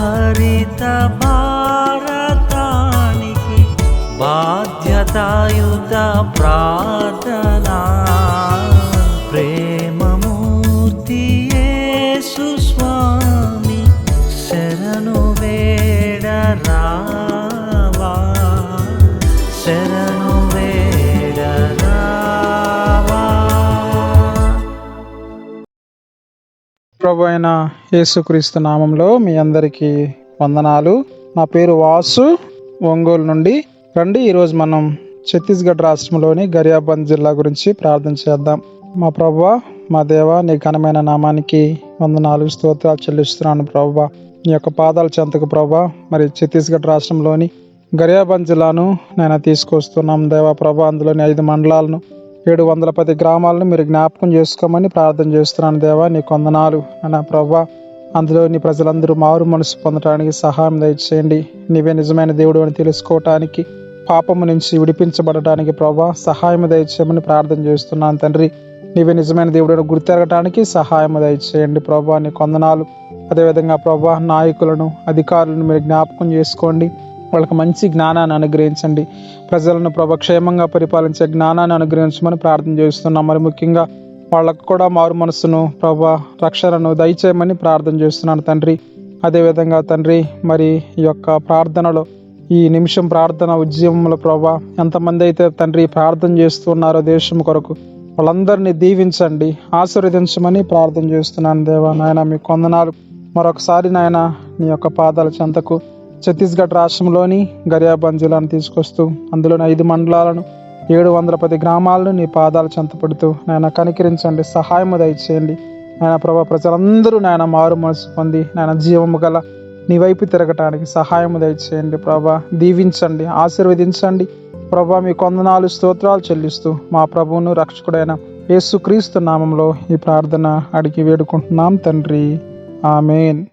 హరిత భారతానికి బాధ్యతాయుత ప్రార్థన. ప్రభు అయిన యేసుక్రీస్తు నామంలో మీ అందరికీ వందనాలు. నా పేరు వాసు. ఒంగోలు నుండి రండి ఈరోజు మనం ఛత్తీస్గఢ్ రాష్ట్రంలోని గరియాబంద్ జిల్లా గురించి ప్రార్థన చేద్దాం. మా ప్రభు మా దేవ నీ ఘనమైన నామానికి వందనాలు స్తోత్రాలు చెల్లిస్తున్నాను ప్రభు. నీ యొక్క పాదాల చెంతకు ప్రభా మరి ఛత్తీస్గఢ్ రాష్ట్రంలోని గరియాబంద్ జిల్లాను నేను తీసుకొస్తున్నాం దేవా ప్రభా. అందులోని ఐదు మండలాలను ఏడు వందల పది గ్రామాలను మీరు జ్ఞాపకం చేసుకోమని ప్రార్థన చేస్తున్నాను దేవా నీ కొందనాలు నా ప్రభా అందులో నీ ప్రజలందరూ మారు మనసు పొందడానికి సహాయం దయచేయండి. నీవే నిజమైన దేవుడు అని తెలుసుకోవటానికి పాపము నుంచి విడిపించబడటానికి ప్రభా సహాయం దయచేయమని ప్రార్థన చేస్తున్నాను తండ్రి. నీవే నిజమైన దేవుడు గుర్తెరగటానికి సహాయం దయచేయండి ప్రభా నీ కొందనాలు. అదేవిధంగా ప్రభా నాయకులను అధికారులను మీరు జ్ఞాపకం చేసుకోండి. వాళ్ళకి మంచి జ్ఞానాన్ని అనుగ్రహించండి. ప్రజలను ప్రభ క్షేమంగా పరిపాలించే జ్ఞానాన్ని అనుగ్రహించమని ప్రార్థన చేస్తున్నాం. మరి ముఖ్యంగా వాళ్ళకు కూడా మారు మనసును ప్రభా రక్షణను దయచేయమని ప్రార్థన చేస్తున్నాను తండ్రి. అదేవిధంగా తండ్రి మరి ఈ యొక్క ప్రార్థనలో ఈ నిమిషం ప్రార్థన ఉద్యమంలో ప్రభా ఎంతమంది అయితే తండ్రి ప్రార్థన చేస్తున్నారో దేశం కొరకు వాళ్ళందరినీ దీవించండి ఆశీర్వదించమని ప్రార్థన చేస్తున్నాను దేవా నాయన మీ కొందనాలు మరొకసారి నాయన నీ యొక్క పాదాల చెంతకు ఛత్తీస్గఢ్ రాష్ట్రంలోని గరియాబంద్ జిల్లాను తీసుకొస్తూ అందులోని ఐదు మండలాలను ఏడు వందల పది గ్రామాలను నీ పాదాలు చెంతపడుతూ నాయన కనికరించండి సహాయము దయచేయండి. నాయన ప్రభా ప్రజలందరూ నాయన మారు మనసు పొంది నాయన జీవము గల నీ వైపు తిరగటానికి సహాయము దయచేయండి ప్రభా. దీవించండి ఆశీర్వదించండి. ప్రభా మీ కొందనాలు స్తోత్రాలు చెల్లిస్తూ మా ప్రభువును రక్షకుడైన యేసుక్రీస్తు నామంలో ఈ ప్రార్థన అడిగి వేడుకుంటున్నాం తండ్రి. ఆమెన్.